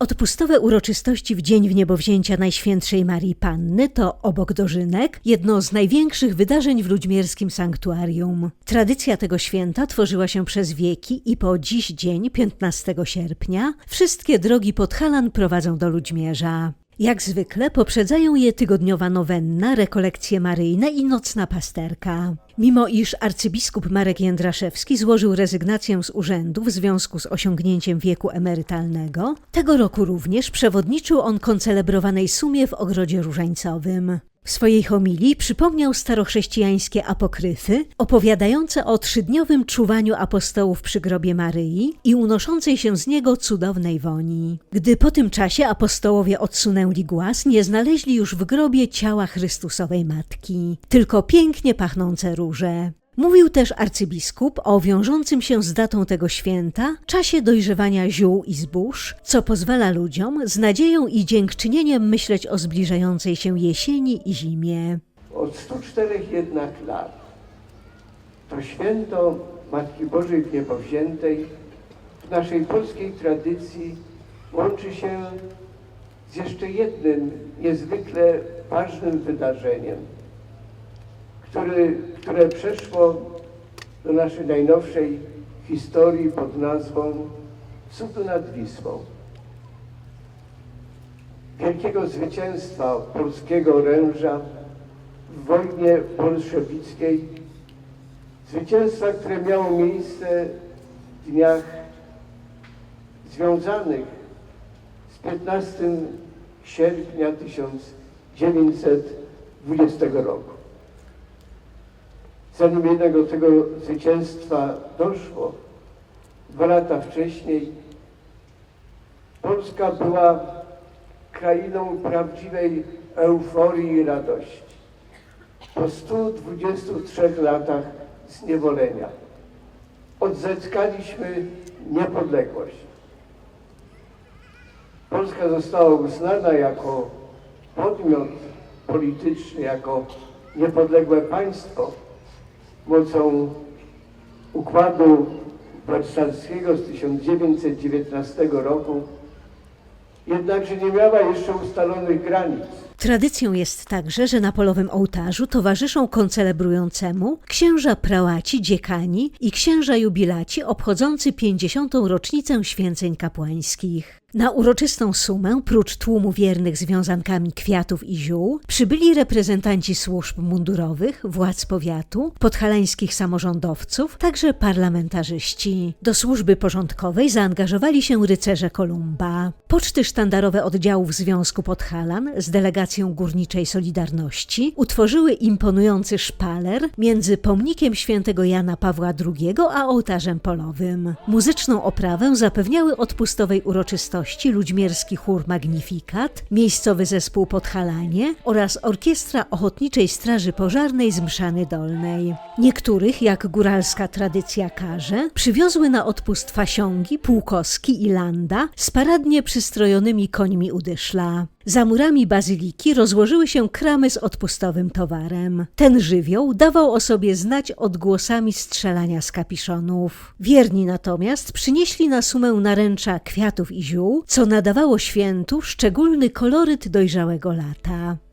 Odpustowe uroczystości w dzień wniebowzięcia Najświętszej Marii Panny to obok dożynek jedno z największych wydarzeń w ludźmierskim sanktuarium. Tradycja tego święta tworzyła się przez wieki i po dziś dzień, 15 sierpnia, wszystkie drogi pod Halan prowadzą do Ludźmierza. Jak zwykle poprzedzają je tygodniowa nowenna, rekolekcje maryjne i nocna pasterka. Mimo iż arcybiskup Marek Jędraszewski złożył rezygnację z urzędu w związku z osiągnięciem wieku emerytalnego, tego roku również przewodniczył on koncelebrowanej sumie w Ogrodzie Różańcowym. W swojej homilii przypomniał starochrześcijańskie apokryfy opowiadające o trzydniowym czuwaniu apostołów przy grobie Maryi i unoszącej się z niego cudownej woni. Gdy po tym czasie apostołowie odsunęli głaz, nie znaleźli już w grobie ciała Chrystusowej Matki, tylko pięknie pachnące róże. Mówił też arcybiskup o wiążącym się z datą tego święta czasie dojrzewania ziół i zbóż, co pozwala ludziom z nadzieją i dziękczynieniem myśleć o zbliżającej się jesieni i zimie. Od 104 jednak lat to święto Matki Bożej Niebowziętej w naszej polskiej tradycji łączy się z jeszcze jednym niezwykle ważnym wydarzeniem, który, które przeszło do naszej najnowszej historii pod nazwą Cudu nad Wisłą. Wielkiego zwycięstwa polskiego oręża w wojnie bolszewickiej. Zwycięstwa, które miało miejsce w dniach związanych z 15 sierpnia 1920 roku. Zanim jednak do tego zwycięstwa doszło, dwa lata wcześniej, Polska była krainą prawdziwej euforii i radości. Po 123 latach zniewolenia odzyskaliśmy niepodległość. Polska została uznana jako podmiot polityczny, jako niepodległe państwo mocą układu wersalskiego z 1919 roku, jednakże nie miała jeszcze ustalonych granic. Tradycją jest także, że na polowym ołtarzu towarzyszą koncelebrującemu księża prałaci, dziekani i księża jubilaci obchodzący 50. rocznicę święceń kapłańskich. Na uroczystą sumę, prócz tłumu wiernych z wiązankami kwiatów i ziół, przybyli reprezentanci służb mundurowych, władz powiatu, podhalańskich samorządowców, także parlamentarzyści. Do służby porządkowej zaangażowali się rycerze Kolumba. Poczty sztandarowe oddziałów Związku Podhalan z delegacją Górniczej Solidarności utworzyły imponujący szpaler między pomnikiem świętego Jana Pawła II a ołtarzem polowym. Muzyczną oprawę zapewniały odpustowej uroczystości ludźmierski chór Magnifikat, miejscowy zespół Podhalanie oraz orkiestra Ochotniczej Straży Pożarnej z Mszany Dolnej. Niektórych, jak góralska tradycja każe, przywiozły na odpust fasiągi, półkoski i landa z paradnie przystrojonymi końmi udyszla. Za murami bazyliki rozłożyły się kramy z odpustowym towarem. Ten żywioł dawał o sobie znać odgłosami strzelania z kapiszonów. Wierni natomiast przynieśli na sumę naręcza kwiatów i ziół, co nadawało świętu szczególny koloryt dojrzałego lata.